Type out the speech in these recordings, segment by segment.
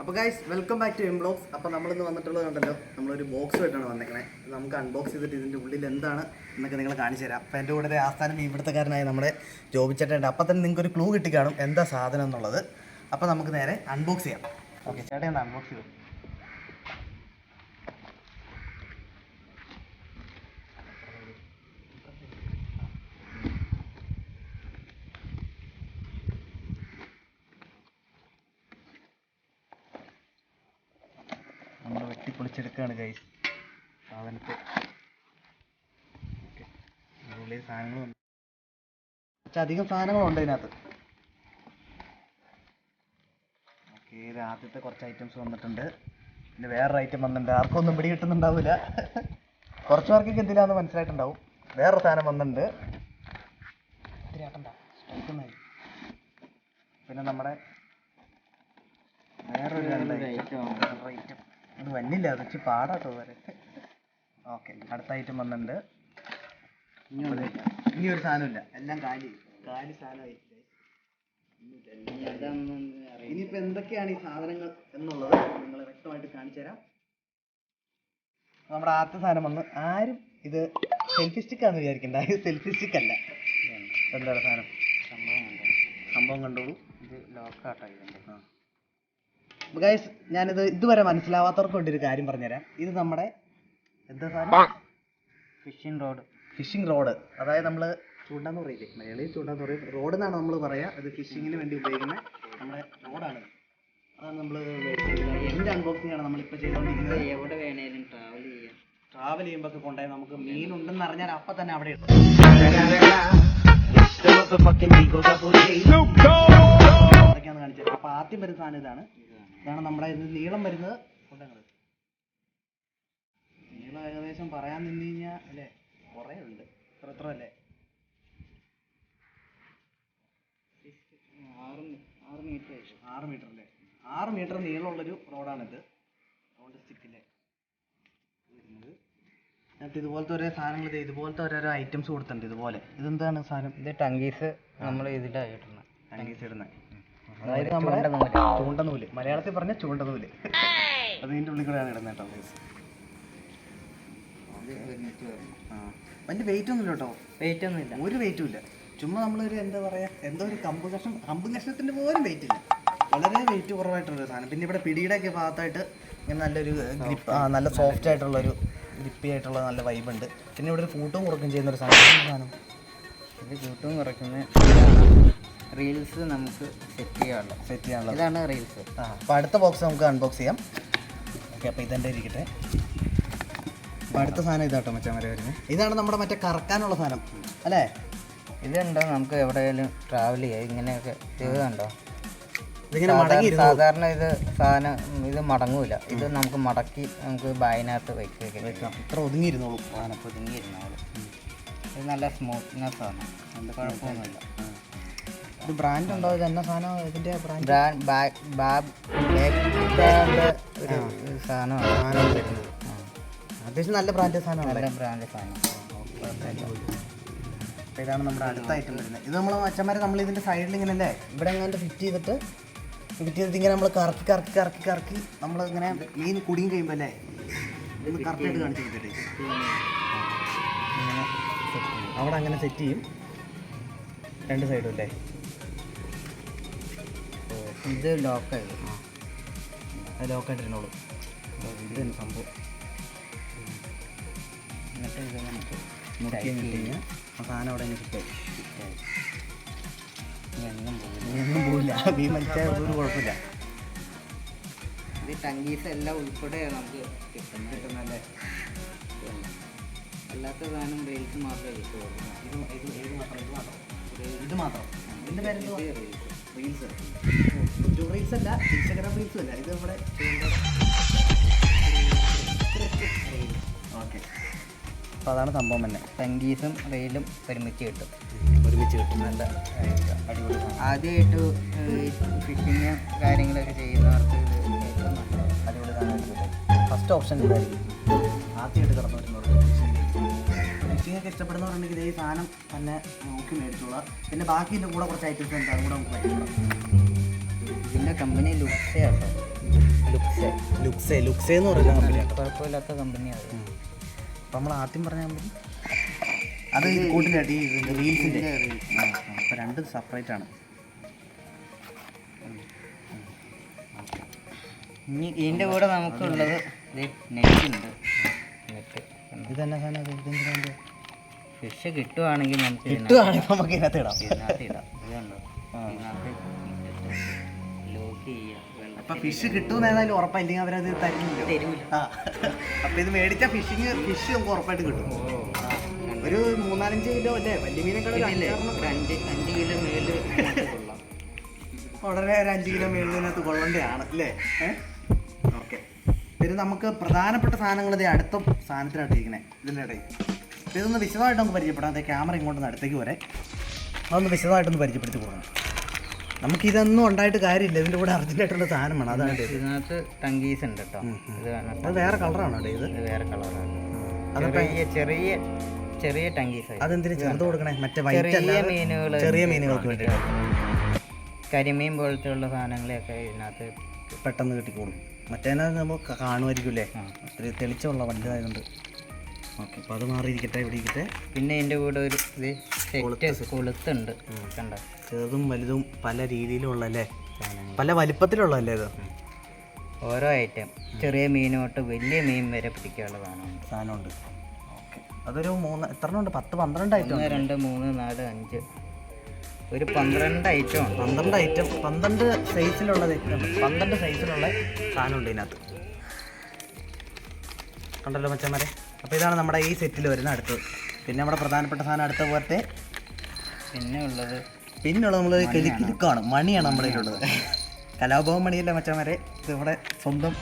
അപ്പോൾ guys welcome back to M vlogs അപ്പോൾ നമ്മളിന്ന് വന്നിട്ടുള്ളത് കണ്ടല്ലോ നമ്മളൊരു ബോക്സ് ആയിട്ടാണ് വന്നേക്കണേ. നമുക്ക് അൺബോക്സ് ചെയ്തിട്ട് ഇതിന്റെ ഉള്ളിൽ എന്താണ് എന്നൊക്കെ നിങ്ങൾ കാണിച്ചു തരാം. അപ്പോൾ എന്റെ കൂടെ ആസ്ഥാനം ഇവിടുത്തെക്കാരനായ നമ്മുടെ ജോബിച്ചേട്ടന്റെ അപ്പം തന്നെ നിങ്ങൾക്ക് ഒരു ക്ലൂ കിട്ടി കാണും എന്താ സാധനം എന്നുള്ളത്. അപ്പോൾ നമുക്ക് നേരെ അൺബോക്സ് ചെയ്യാം. ഓക്കെ ചേട്ടൻ അൺബോക്സ് ചെയ്തു നമ്മൾ വെട്ടിപ്പൊളിച്ചെടുക്കുകയാണ് ഗൈസ് സാധനത്തെ. ഓക്കെ. ഉള്ളിൽ സാധനങ്ങളുണ്ട് പക്ഷെ അധികം സാധനങ്ങളുണ്ട് ഇതിനകത്ത്. ഓക്കെ ഇത് ആദ്യത്തെ കുറച്ച് ഐറ്റംസ് വന്നിട്ടുണ്ട്. പിന്നെ വേറൊരു ഐറ്റം വന്നിട്ടുണ്ട്. ഒന്നും പിടി കിട്ടുന്നുണ്ടാവില്ല കുറച്ച് പേർക്കൊക്കെ എന്തിനാന്ന് മനസ്സിലായിട്ടുണ്ടാവും. വേറൊരു സാധനം വന്നിട്ടുണ്ട്. പിന്നെ നമ്മുടെ വേറൊരു ഐറ്റം ഇത് വന്നില്ല അത് വെച്ച് പാടാട്ടോ വരെ ഓക്കെ അടുത്ത ഐറ്റം വന്നിട്ടുണ്ട്. ഇനി ഒരു സാധനമില്ല. എല്ലാം കാലി. കാലി സാധനമായി. ഇനിയിപ്പോ എന്തൊക്കെയാണ് ഈ സാധനങ്ങൾ എന്നുള്ളത് നിങ്ങൾ വ്യക്തമായിട്ട് കാണിച്ചു തരാം. നമ്മുടെ ആദ്യത്തെ സാധനം വന്ന് ആരും ഇത് സെൽഫി സ്റ്റിക്ക് ആണെന്ന് വിചാരിക്കണ്ട. ഇത് സെൽഫി സ്റ്റിക്ക് അല്ല. എന്താണ് സാധനം? സംഭവം കണ്ടോളൂ. ഇത് ലോക്കാട്ടോ ഇതിന്റെ ആ. ഗൈസ് ഞാനിത് ഇതുവരെ മനസ്സിലാവാത്തവർക്ക് വേണ്ടി ഒരു കാര്യം പറഞ്ഞുതരാം. ഇത് നമ്മുടെ എന്താ സാധനം? ഫിഷിംഗ് റോഡ് ഫിഷിംഗ് റോഡ് അതായത് നമ്മൾ ചൂണ്ടാന്ന് പറയില്ലേ? മലയാളിയിൽ ചൂണ്ടാന്ന് പറയും. റോഡ് എന്നാണ് നമ്മൾ പറയുക അത് ഫിഷിങ്ങിന് വേണ്ടി ഉപയോഗിക്കുന്ന നമ്മുടെ റോഡാണ് അതാണ് നമ്മൾ എന്റെ അൺബോക്സിംഗ് ആണ് നമ്മളിപ്പോൾ ചെയ്തുകൊണ്ടിരിക്കുന്നത് എവിടെ വേണേലും ട്രാവൽ ചെയ്യാം. ട്രാവൽ ചെയ്യുമ്പോൾ ഒക്കെ കൊണ്ടുപോയി നമുക്ക് മീൻ ഉണ്ടെന്ന് അറിഞ്ഞാൽ അപ്പം തന്നെ അവിടെ ഇടും. അതൊക്കെയാണ് കാണിച്ചത്. അപ്പോൾ ആദ്യം വരുന്ന സാധനം ഇതാണ്. ഇതാണ് നമ്മുടെ ഇത് നീളം വരുന്നത്. കൊണ്ടങ്ങൾ നീളം ഏകദേശം പറയാൻ നിന്ന് കഴിഞ്ഞാൽ അല്ലേ? കുറേ ഉണ്ട്. എത്ര എത്ര അല്ലേ? ആറ് മീറ്റർ ആറ് മീറ്റർ അല്ലേ? ആറ് മീറ്റർ നീളമുള്ളൊരു റോഡാണിത്. റോഡ് സ്റ്റിക്കില്ലേ വരുന്നത്. എന്നിട്ട് ഇതുപോലത്തെ ഓരോ സാധനങ്ങൾ ഇത് ഇതുപോലത്തെ ഓരോരോ ഐറ്റംസ് കൊടുത്തിട്ടുണ്ട് ഇതുപോലെ. ഇതെന്താണ് സാധനം? ഇത് ടങ്കീസ് നമ്മൾ ഇതിലായിട്ടുണ്ട് ടങ്കീസ് ഇടുന്നത് അതായത് നമ്മുടെ ചൂണ്ടനൂൽ. മലയാളത്തിൽ പറഞ്ഞ ചൂണ്ടനൂൽ. അത് ഇതിന്റെ ഉള്ളിൽ കൂടെയാണ് ഇടുന്നത് കേട്ടോ വലിയ വെയിറ്റ് ഒന്നുമില്ല കേട്ടോ. വെയിറ്റ് ഒന്നും ഇല്ല. ഒരു വെയിറ്റും ഇല്ല. ചുമ്മാ നമ്മളൊരു എന്താ പറയാ എന്തോ ഒരു കമ്പ് കഷ്ണം കമ്പ് കഷ്ണത്തിന്റെ പോലും വെയിറ്റ് ഇല്ല. വളരെ വെയിറ്റ് കുറവായിട്ടുള്ള സാധനം. പിന്നെ ഇവിടെ പിടിയുടെ ഒക്കെ ഭാഗത്തായിട്ട് ഇങ്ങനെ നല്ലൊരു ഗ്രിപ്പ് ആ നല്ല സോഫ്റ്റ് ആയിട്ടുള്ള ഒരു ഗ്രിപ്പി ആയിട്ടുള്ള നല്ല വൈബ് ഉണ്ട്. പിന്നെ ഇവിടെ ഒരു ഫൂട്ടും കുറക്കും ചെയ്യുന്ന ഒരു സാധനം സാധനം. ഇത് കൂട്ടും കുറയ്ക്കുന്ന റീൽസ് നമുക്ക് സെറ്റ് ചെയ്യാനുള്ള സെറ്റ് ചെയ്യാനുള്ളത് ഇതാണ് റീൽസ് ആ അപ്പോൾ അടുത്ത ബോക്സ് നമുക്ക് അൺബോക്സ് ചെയ്യാം. ഓക്കെ അപ്പോൾ ഇതെന്റെ ഇരിക്കട്ടെ. അപ്പോൾ അടുത്ത സാധനം ഇതാട്ടോ മച്ചാമരെ വരുന്നത് ഇതാണ് നമ്മുടെ മറ്റേ കറക്കാനുള്ള സാധനം അല്ലേ? ഇതുണ്ടോ നമുക്ക് എവിടെയെങ്കിലും ട്രാവൽ ചെയ്യാം? ഇങ്ങനെയൊക്കെ ഇത് കണ്ടോ? ഇതിങ്ങനെ സാധാരണ- മടങ്ങിയിരുന്നു സാധാരണ ഇത് സാധനം ഇത് മടങ്ങൂല. ഇത് നമുക്ക് മടക്കി നമുക്ക് ബാഗിനകത്ത് വയ്ക്കുക വെക്കാം. ഇത്ര ഒതുങ്ങിയിരുന്നോളൂ. സാധനം ഒതുങ്ങിയിരുന്നോളൂ. ഇത് നല്ല സ്മൂത്ത്നെസ് ആണ് കുഴപ്പമൊന്നുമില്ല. ഇത് ബ്രാൻഡ് ഉണ്ടോ? ഇത് എന്ന സാധനം? ഇതിന്റെ ബ്രാൻഡ് ബ്രാൻഡ് ബാബ് ഒരു സാധനമാണ്. സാധനം വരുന്നത്. അത്യാവശ്യം നല്ല ബ്രാൻഡ് സാധനമാണ് നല്ല ബ്രാൻഡ് സാധനം. അപ്പോൾ ഇതാണ് നമ്മുടെ അടുത്ത ഐറ്റം വരുന്നത്. ഇത് നമ്മൾ അച്ഛന്മാരെ നമ്മൾ ഇതിന്റെ സൈഡിൽ ഇങ്ങനെ അല്ലേ ഇവിടെ എങ്ങനെ ഫിറ്റ് ചെയ്തിട്ട് ഫിറ്റ് ചെയ്തിട്ട് ഇങ്ങനെ നമ്മൾ കറക്കി കറക്കി കറക്കി കറക്കി നമ്മൾ ഇങ്ങനെ മീൻ കുടിയും കഴിയുമ്പോൾ അല്ലേ? ഒന്ന് കറക്റ്റായിട്ട് കാണിച്ചു കൊടുത്തിട്ട്. അവിടെ അങ്ങനെ സെറ്റ് ചെയ്യും. രണ്ട് സൈഡും അല്ലേ? ഇത് ലോക്കായി. അത് ലോക്കായിട്ടിരുന്നോളൂ. ഇത് തന്നെ സംഭവം. എന്നിട്ട് ഇത് നമുക്ക് മുക്കി ഇട്ട് കഴിഞ്ഞാൽ ആ സാധനം അവിടെ ഫിറ്റായി എങ്ങും പോകില്ല ഒന്നും പോവില്ല. ഈ ഒരു കുഴപ്പമില്ല. ഇത് ടങ്കീസ് എല്ലാം ഉൾപ്പെടെ നമുക്ക് കിട്ടുന്നല്ലേ അല്ലാത്ത സാധനം റെയിൽസ് മാത്രമേ കിട്ടുള്ളൂ ഇത് ഇത് ഇത് മാത്രം ഇത് മാത്രം. ഇത് മാത്രം. ഇതിന്റെ പേരെന്തോ ഇത് റീൽസ് യൂട്യൂബ് റീൽസ് അല്ല ഇൻസ്റ്റാഗ്രാം റീൽസും അല്ല. ഇത് നമ്മുടെ ഓക്കെ അപ്പോൾ അതാണ് സംഭവം തന്നെ. ടങ്കീസും റെയിലും ഒരുമിച്ച് കിട്ടും. ഒരുമിച്ച് കിട്ടും. നല്ല അടിപൊളി ആദ്യമായിട്ട് ഫിഷിങ് കാര്യങ്ങളൊക്കെ ചെയ്യുന്നവർക്ക് ഏറ്റവും നല്ല അടിപൊളി സാധനം ഫസ്റ്റ് ഓപ്ഷൻ ഇതായിരിക്കും. ആദ്യമായിട്ട് കടന്നു വരുന്നവർക്ക് ഫിഷിംഗ് ഒക്കെ ഇഷ്ടപ്പെടുന്നവരുണ്ടെങ്കിൽ ഈ സാധനം തന്നെ നോക്കി മേടിച്ചോളാം. പിന്നെ ബാക്കി ഇതിന്റെ കൂടെ കുറച്ച് ഐറ്റംസ് ഉണ്ട് അതും അതുകൂടെ നമുക്ക് ഇതിന്റെ കമ്പനി ലുക്സേ ആട്ടോ. ലുക്സ് ലുക്സേ ലുക്സേ എന്ന് പറയുന്ന കമ്പനി കുഴപ്പമില്ലാത്ത കമ്പനിയാണ് അപ്പം നമ്മൾ ആദ്യം പറഞ്ഞ കമ്പനി അത് ഈ കൂട്ടിലാട്ടി ഈ റീൽസിന്റെ അപ്പം രണ്ടും സെപ്പറേറ്റ് ആണ്. ഇനി ഇതിന്റെ കൂടെ നമുക്കുള്ളത് നെറ്റ് ഉണ്ട് നെറ്റ്. ഇതന്നെ സാധനം ഇതെന്തിനാ ഫിഷ് കിട്ടുവാണെങ്കിൽ നമുക്ക് കിട്ടുവാണെങ്കിൽ നമുക്ക് ഇതിനകത്ത് ഇടാം. ഇതിനകത്ത് ഇടാം. ഇതുണ്ടോ ഇതിനകത്ത് ലോക്ക് ചെയ്യാം അപ്പൊ ഫിഷ് കിട്ടും ഏതായാലും ഉറപ്പല്ലെങ്കിൽ അവരത് തരുന്നില്ല തരൂല അപ്പൊ ഇത് മേടിച്ച ഫിഷിങ് ഫിഷ് നമുക്ക് ഉറപ്പായിട്ട് കിട്ടും. ഒരു മൂന്നാലഞ്ച് കിലോ അല്ലേ? വലിയ മീനൊക്കെ അഞ്ച് അഞ്ച് കിലോ മേൽ കൊള്ളാം. ഉടനെ ഒരു അഞ്ച് കിലോ മേളിനകത്ത് കൊള്ളേണ്ടതാണ് അല്ലേ? ഓക്കെ. പിന്നെ നമുക്ക് പ്രധാനപ്പെട്ട സാധനങ്ങൾ ഇത് അടുത്ത സാധനത്തിനായിട്ട് ഇരിക്കണേ ഇതിന്റെ ഇടയിൽ. ഇതൊന്ന് വിശദമായിട്ട് നമുക്ക് പരിചയപ്പെടാം അതേ ക്യാമറ ഇങ്ങോട്ടൊന്ന് അടുത്തേക്ക് വരെ. അതൊന്ന് വിശദമായിട്ടൊന്ന് പരിചയപ്പെടുത്തി കൊടുക്കണം. നമുക്കിതൊന്നും ഉണ്ടായിട്ട് കാര്യമില്ല. ഇതിന്റെ കൂടെ അർജന്റായിട്ടുള്ള സാധനമാണ്. അതാണ് ഇത്. ഇതിനകത്ത് ടങ്കീസ് ഉണ്ട് കേട്ടോ. ഇത് വേറെ കളറാണോ ഇത്? ഇത് വേറെ കളറാണ്. ചെറിയ ചെറിയ ചെറിയ ടങ്കീസ് അതെന്തിനു ചെറുത് കൊടുക്കണേ? മറ്റേ ചെറിയ മീനുകൾ ചെറിയ മീനുകൾക്ക് വേണ്ടിയിട്ട്. കരിമീൻ പോലത്തെ ഉള്ള സാധനങ്ങളെയൊക്കെ ഇതിനകത്ത് പെട്ടെന്ന് കിട്ടിക്കോളും. മറ്റേനെ നമുക്ക് കാണുമായിരിക്കും അല്ലേ. ഒത്തിരി തെളിച്ചമുള്ള വലുതായതുകൊണ്ട്. ഓക്കെ അപ്പോൾ അത് മാറിയിരിക്കട്ടെ ഇവിടെ ഇരിക്കട്ടെ. പിന്നെ എന്റെ കൂടെ ഒരു ഇത് കൊളുത്തുണ്ട്. കണ്ട? ചെറുതും വലുതും പല രീതിയിലുള്ള അല്ലേ പല വലിപ്പത്തിലുള്ളതല്ലേ ഇത്? ഓരോ ഐറ്റം ചെറിയ മീൻ തൊട്ട് വലിയ മീൻ വരെ പിടിക്കാനുള്ള സാധനമുണ്ട്. സാധനമുണ്ട്. ഓക്കെ. അതൊരു മൂന്ന് എത്ര ഉണ്ട് പത്ത് പന്ത്രണ്ട് ഐറ്റം ഒന്ന് രണ്ട് മൂന്ന് നാല് അഞ്ച്. ഒരു പന്ത്രണ്ട് ഐറ്റം പന്ത്രണ്ട് ഐറ്റം പന്ത്രണ്ട് സൈസിലുള്ളത് പന്ത്രണ്ട് സൈസിലുള്ള സാധനമുണ്ട് ഇതിനകത്ത്. കണ്ടല്ലോ മച്ചന്മാരെ? അപ്പോൾ ഇതാണ് നമ്മുടെ ഈ സെറ്റിൽ വരുന്ന അടുത്തത് പിന്നെ നമ്മുടെ പ്രധാനപ്പെട്ട സാധനം അടുത്ത പോലത്തെ പിന്നെ ഉള്ളത് പിന്നുള്ളത് നമ്മൾ കിലുക്കാണ് മണിയാണ് നമ്മുടെ ഉള്ളത് കലാഭവൻ മണിയല്ല മച്ചന്മാരെ ഇത് ഇവിടെ സ്വന്തം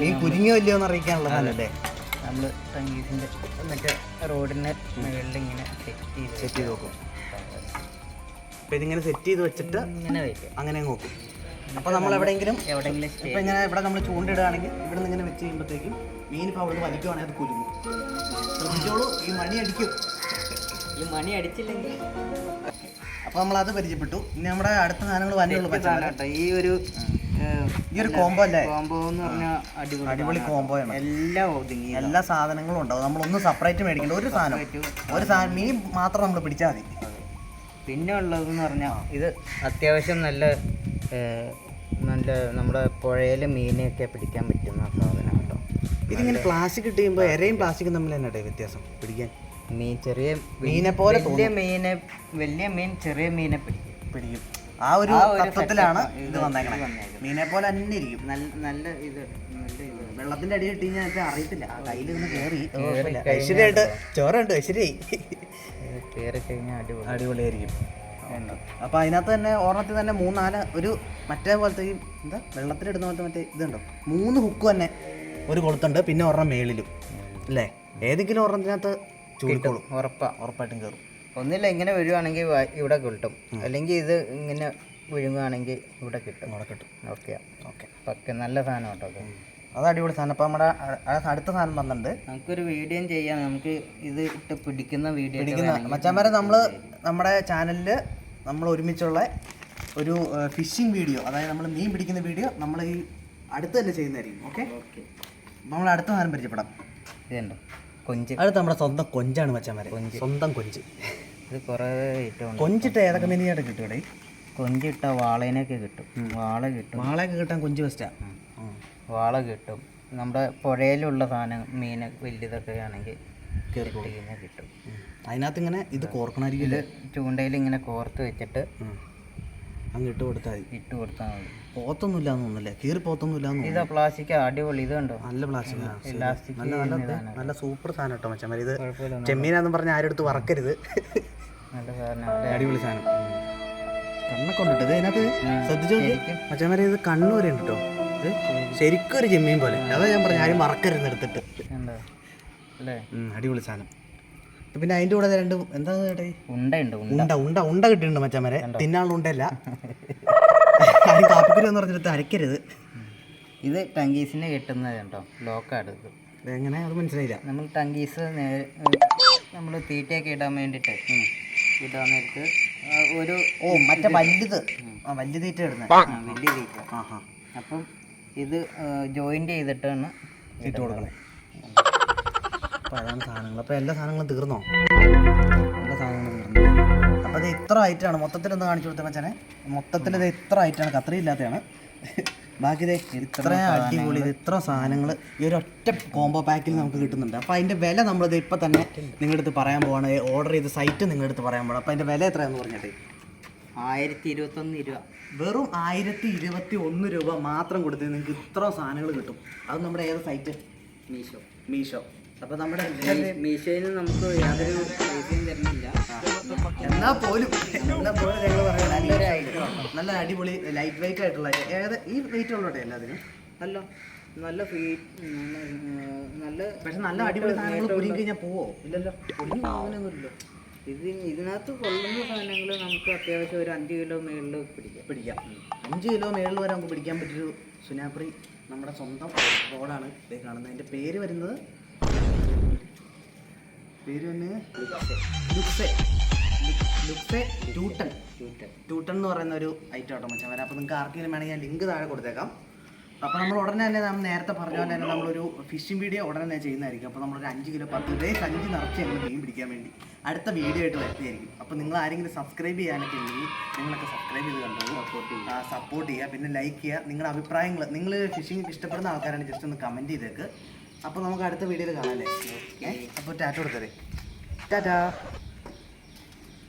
ഈ കുരുങ്ങിയോ ഇല്ലയോ എന്ന് അറിയിക്കാനുള്ള സാധനമല്ലേ നമ്മൾ ടങ്കീസിന്റെ മറ്റേ റോഡിന്റെ മുകളിൽ ഇങ്ങനെ സെറ്റ് ചെയ്ത് സെറ്റ് ചെയ്ത് നോക്കും അപ്പോൾ ഇതിങ്ങനെ സെറ്റ് ചെയ്ത് വെച്ചിട്ട് അങ്ങനെ അങ്ങ് നോക്കും അപ്പോൾ നമ്മൾ എവിടെയെങ്കിലും എവിടെയെങ്കിലും ഇപ്പോൾ ഇപ്പൊ ഇങ്ങനെ ഇവിടെ നമ്മൾ ചൂണ്ടിടുകയാണെങ്കിൽ ഇവിടെ നിന്ന് ഇങ്ങനെ വെച്ച് കഴിയുമ്പോഴത്തേക്കും മീൻ ഇപ്പോൾ അവിടെ വലിക്കുവാണെങ്കിൽ അത് കുലുങ്ങും. ശ്രദ്ധിച്ചോളൂ ഈ മണി അടിക്കും. ഈ മണി അടിച്ചില്ലെങ്കിൽ അപ്പോൾ നമ്മൾ അത് പരിചയപ്പെട്ടു. ഇനി നമ്മുടെ അടുത്ത സാധനങ്ങൾ വന്നെയുള്ളൂ ഇതാണ് കേട്ടോ. ഈ ഒരു ഈ ഒരു കോംബോ അല്ലേ? കോംബോ എന്ന് പറഞ്ഞാൽ അടിപൊളി അടിപൊളി കോംബോയാണ് എല്ലാം ഒതുങ്ങി എല്ലാ സാധനങ്ങളും ഉണ്ടാവും. നമ്മളൊന്നും സെപ്പറേറ്റ് മേടിക്കേണ്ട. ഒരു സാധനം. ഒരു സാധനം മീൻ മാത്രം നമ്മൾ പിടിച്ചാൽ മതി. പിന്നെ ഉള്ളതെന്ന് പറഞ്ഞാൽ ഇത് അത്യാവശ്യം നല്ല നല്ല നമ്മുടെ പുഴയിൽ മീനെയൊക്കെ പിടിക്കാൻ പറ്റുന്ന സാധനം കേട്ടോ. ഇതിങ്ങനെ പ്ലാസ്റ്റിക് ഇട്ട് ചെയ്യുമ്പോൾ ഇരയും പ്ലാസ്റ്റിക്കും തമ്മിൽ തന്നെ വ്യത്യാസം? പിടിക്കാൻ? മീൻ ചെറിയ മീനെ പോലെ വലിയ മീനെ വലിയ മീൻ ചെറിയ മീനെ പിടിക്കും. പിടിക്കും. ആ ഒരു തത്വത്തിലാണ്. ഇത് വന്നേക്കുന്നത്. മീനെ പോലെ തന്നെ ഇരിക്കും. നല്ല നല്ല ഇത് വെള്ളത്തിന്റെ അടി ഇട്ട് കഴിഞ്ഞാൽ അറിയത്തില്ല. കയ്യിൽ നിന്ന് കയറി ഐശ്വര്യമായിട്ട് ചോറുണ്ട് ഐശ്വര്യായി. ഇത് കയറി കഴിഞ്ഞാൽ അടിപൊളി. അടിപൊളിയായിരിക്കും. അപ്പൊ അതിനകത്ത് തന്നെ ഓർമ്മത്തിൽ തന്നെ മൂന്നാൽ ഒരു മറ്റേ പോലത്തെ ഈ എന്താ വെള്ളത്തിലിടുന്ന പോലത്തെ മറ്റേ ഇതുണ്ടോ? മൂന്ന് ഹുക്ക് തന്നെ ഒരു കൊളുത്തുണ്ട്. പിന്നെ ഒരെണ്ണം മേളിലും. അല്ലേ? ഏതെങ്കിലും ഒരെണ്ണത്തിനകത്ത് ചൂടിക്കോളും ഉറപ്പാ ഉറപ്പായിട്ടും കയറും. ഒന്നില്ല ഇങ്ങനെ വീഴുവാണെങ്കിൽ ഇവിടെ കിട്ടും. അല്ലെങ്കിൽ ഇത് ഇങ്ങനെ വിഴുങ്ങുകയാണെങ്കിൽ ഇവിടെ കിട്ടും. ഇവിടെ കിട്ടും. ഓക്കെ. ഓക്കെ. പക്കെ നല്ല സാധനം കേട്ടോ അത് അത് അടിപൊളി സാധനം. അപ്പം നമ്മുടെ അടുത്ത സാധനം വന്നിട്ടുണ്ട്. നമുക്കൊരു വീഡിയോ ചെയ്യാം. നമുക്ക് ഇത് ഇട്ട് പിടിക്കുന്ന വീഡിയോ പിടിക്കുന്ന മച്ചാന്മാരെ നമ്മൾ നമ്മുടെ ചാനലിൽ നമ്മൾ ഒരുമിച്ചുള്ള ഒരു ഫിഷിംഗ് വീഡിയോ അതായത് നമ്മൾ മീൻ പിടിക്കുന്ന വീഡിയോ നമ്മൾ ഈ അടുത്ത് തന്നെ ചെയ്യുന്നതായിരിക്കും ഓക്കെ ഓക്കെ നമ്മൾ അടുത്ത സാധനം പരിചയപ്പെടാം. ഇതുണ്ടോ? കൊഞ്ച്. അടുത്ത നമ്മുടെ സ്വന്തം കൊഞ്ചാണ് മച്ചാന്മാരെ സ്വന്തം കൊഞ്ച്. ഇത് കുറേ ഇട്ടുണ്ട് കൊഞ്ചിട്ട് ഏതൊക്കെ മീനിയായിട്ട് കിട്ടും ഇവിടെ? കൊഞ്ചിട്ട വാളേനൊക്കെ കിട്ടും. വാള കിട്ടും. വാളയൊക്കെ കിട്ടാൻ കൊഞ്ച് ബെസ്റ്റാ വാള കിട്ടും. നമ്മുടെ പുഴയിലുള്ള സാധനം മീൻ വലിയതൊക്കെ ആണെങ്കിൽ കിട്ടും. അതിനകത്ത് ഇങ്ങനെ ഇത് കോർക്കണായിരിക്കും ചൂണ്ടയിൽ ഇങ്ങനെ കോർത്ത് വെച്ചിട്ട് അങ്ങ് ഇട്ട് കൊടുത്താൽ മതി. ഇട്ട് കൊടുത്താൽ മതി. പോത്തൊന്നും ഇല്ലാന്ന് തോന്നുന്നല്ലേ? കീറി പോത്തൊന്നും ഇല്ലാന്ന് ഇതാ പ്ലാസ്റ്റിക് അടിപൊളി ഇത് കണ്ടോ നല്ല പ്ലാസ്റ്റിക് നല്ല നല്ല നല്ല സൂപ്പർ സാധനം കേട്ടോ മച്ചാന്മാരെ ഇത് ചെമ്മീനാന്ന് പറഞ്ഞ ആരും എടുത്ത് വറക്കരുത്. നല്ല സാധനം? അടിപൊളി സാധനം. കണ്ണൊക്കെ ഉണ്ട് ഇത് ശ്രദ്ധിച്ചോ ശ്രദ്ധിച്ചു നോക്കി. ഇത് കണ്ണു വരെ ഉണ്ട് കേട്ടോ. ഇത് ശരിക്കും? ഒരു ചെമ്മീൻ പോലെ. അതാ ഞാൻ പറഞ്ഞു ആരും മറക്കരുത് എടുത്തിട്ട് അടിപൊളി സാധനം. പിന്നെ അതിന്റെ കൂടെ രണ്ട് എന്താ ചേട്ടേ? ഉണ്ടയുണ്ട് ഉണ്ട ഉണ്ട. ഉണ്ട കിട്ടിണ്ട് കിട്ടിയിട്ടുണ്ട് മച്ചാമാരെ തിന്നാനുള്ള ഉണ്ടല്ല ആരും കാപ്പിക്കുരി എന്ന് പറഞ്ഞിട്ട് അരക്കരുത് ഇത് ടങ്കീസിന് കിട്ടുന്നത് കേട്ടോ ലോക്കാട് ഇത്. എങ്ങനെ? അത് മനസ്സിലായില്ല. നമ്മൾ ടങ്കീസ് നേരെ നമ്മൾ തീറ്റയൊക്കെ ഇടാൻ വേണ്ടിയിട്ട് ഇടാൻ നേരത്ത് ഒരു ഓ മറ്റേ വലുത്. ആ വലിയ തീറ്റ ഇടുന്നത് ആ, വലിയ തീറ്റ. ആ അപ്പം ഇത് ജോയിന്റ് ചെയ്തിട്ടാണ് ഇട്ട് കൊടുക്കണേ. അപ്പോൾ അതാണ് സാധനങ്ങൾ. അപ്പോൾ എല്ലാ സാധനങ്ങളും തീർന്നോ? എല്ലാ സാധനങ്ങളും തീർന്നു. അപ്പോൾ ഇത് ഇത്ര ഐറ്റാണ് മൊത്തത്തിൽ ഒന്ന് കാണിച്ചു കൊടുത്തേ മച്ചനെ. മൊത്തത്തിൽ ഇത് ഇത്ര ഐറ്റാണ് കത്രി ഇല്ലാത്തതാണ്. ബാക്കി ഇത് ഇത്ര അടിപൊളി ഇത് ഇത്ര സാധനങ്ങൾ ഈ ഒരു ഒറ്റ കോംബോ പാക്കിൽ നമുക്ക് കിട്ടുന്നുണ്ട്. അപ്പോൾ അതിന്റെ വില നമ്മളിത് ഇപ്പോൾ തന്നെ നിങ്ങളുടെ അടുത്ത് പറയാൻ പോവാണ്. ഓർഡർ ചെയ്ത സൈറ്റ് നിങ്ങളുടെ അടുത്ത് പറയാൻ പോകണം അപ്പോൾ അതിന്റെ വില എത്രയാണെന്ന് പറഞ്ഞിട്ട്? ആയിരത്തി ഇരുപത്തൊന്ന് രൂപ. വെറും ആയിരത്തി ഇരുപത്തി ഒന്ന് രൂപ മാത്രം കൊടുത്ത് നിങ്ങൾക്ക് ഇത്ര സാധനങ്ങൾ കിട്ടും. അത് നമ്മുടെ ഏത് സൈറ്റ് മീഷോ. മീഷോ. അപ്പോൾ നമ്മുടെ നിന്ന് നമുക്ക് യാതൊരു പൈസയും തരുന്നില്ല. എന്നാ പോലും എന്നാ പോലും ഞങ്ങൾ പറയാം നല്ലൊരു ഐഡിയ. നല്ല അടിപൊളി ലൈറ്റ് വെയിറ്റ് ആയിട്ടുള്ള ഏത് ഈ വെയിറ്റ് ഉള്ളോട്ടെ എല്ലാത്തിനും? അല്ല നല്ല നല്ല പക്ഷെ നല്ല അടിപൊളി സാധനങ്ങൾ പൊരിയും കഴിഞ്ഞാൽ പോവോ? ഇല്ലല്ലോ പൊരിഞ്ഞു പോകാനൊന്നുമില്ലല്ലോ. ഇത് ഇതിനകത്ത് കൊള്ളുന്ന സാധനങ്ങൾ നമുക്ക് അത്യാവശ്യം ഒരു അഞ്ച് കിലോ മേളിൽ പിടിക്കാം. പിടിക്കാം. അഞ്ച് കിലോ മേളിൽ വരെ നമുക്ക് പിടിക്കാൻ പറ്റിയൊരു സുനാപ്രി നമ്മുടെ സ്വന്തം റോഡാണ് ഇതേ കാണുന്നത് അതിന്റെ പേര് വരുന്നത് പേര് തന്നെ ലുക്സെ. ലുക്സെ ടൂട്ടൺ. ടൂട്ടൺ. എന്ന് പറയുന്ന ഒരു ഐറ്റം ആട്ടോ മച്ചാൻ. വരാം. അപ്പോൾ നിങ്ങൾക്ക് ആർക്കെങ്കിലും വേണമെങ്കിൽ ഞാൻ ലിങ്ക് താഴെ കൊടുത്തേക്കാം. അപ്പോൾ നമ്മൾ ഉടനെ തന്നെ നമ്മൾ നേരത്തെ പറഞ്ഞ പോലെ തന്നെ നമ്മളൊരു ഫിഷിംഗ് വീഡിയോ ഉടനെ തന്നെ ചെയ്യുന്നതായിരിക്കും. അപ്പോൾ നമ്മളൊരു അഞ്ച് കിലോ പത്ത് കിലോ അഞ്ച് നിറച്ച് ഞങ്ങൾ മീൻ പിടിക്കാൻ വേണ്ടി അടുത്ത വീഡിയോ ആയിട്ട് വരുന്നതായിരിക്കും. അപ്പോൾ നിങ്ങൾ ആരെങ്കിലും സബ്സ്ക്രൈബ് ചെയ്യാനൊക്കെ ഉണ്ടെങ്കിൽ നിങ്ങളൊക്കെ സബ്സ്ക്രൈബ് ചെയ്ത് കണ്ടോളൂ സപ്പോർട്ട് ചെയ്യുക. സപ്പോർട്ട് ചെയ്യുക. പിന്നെ ലൈക്ക് ചെയ്യുക. നിങ്ങളുടെ അഭിപ്രായങ്ങൾ നിങ്ങൾ ഫിഷിംഗ് ഇഷ്ടപ്പെടുന്ന ആൾക്കാരാണ് ജസ്റ്റ് ഒന്ന് കമന്റ് ചെയ്തേക്ക്. അപ്പോൾ നമുക്ക് അടുത്ത വീഡിയോയിൽ കാണാം അല്ലേ? അപ്പോൾ ടാറ്റ കൊടുത്തേ ടാറ്റാ.